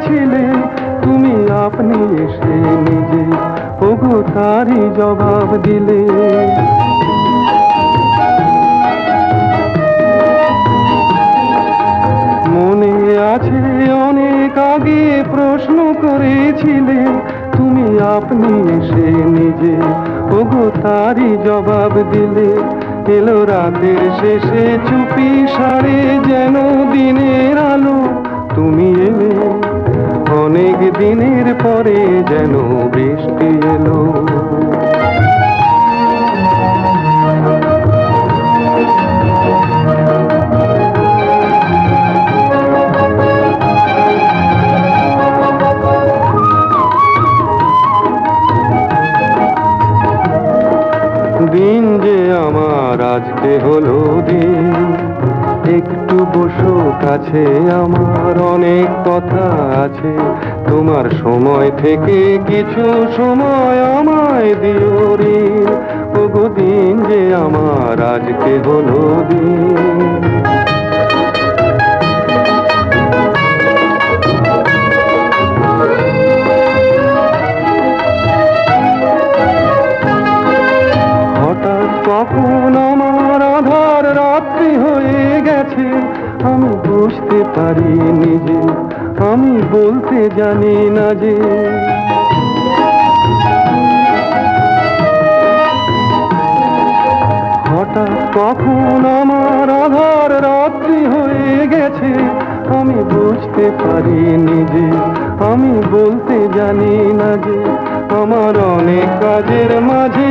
করেছিলে তুমি আপনি এসে নিজে ওগো তারই জবাব দিলে। মনে আছে অনেক আগে প্রশ্ন করেছিলে, তুমি আপনি এসে নিজে ওগো তারই জবাব দিলে। এলো রাতের শেষে চুপি পরে যেন বৃষ্টি এলো। দিন যে আমার আজকে হলো দিন একটু বসো, কাছে আমার অনেক কথা আছে। তোমার সময় থেকে কিছু সময় আমায় দিও রে। ওগো দিন যে আমার আজকে হলো দিন। আমি বুঝতে পারি নিজে আমি বলতে জানি না যে। হঠাৎ কখন আমার আধার রাত্রি হয়ে গেছে, আমি বুঝতে পারি নিজে আমি বলতে জানি না যে, আমার অনেক কাজের মাঝে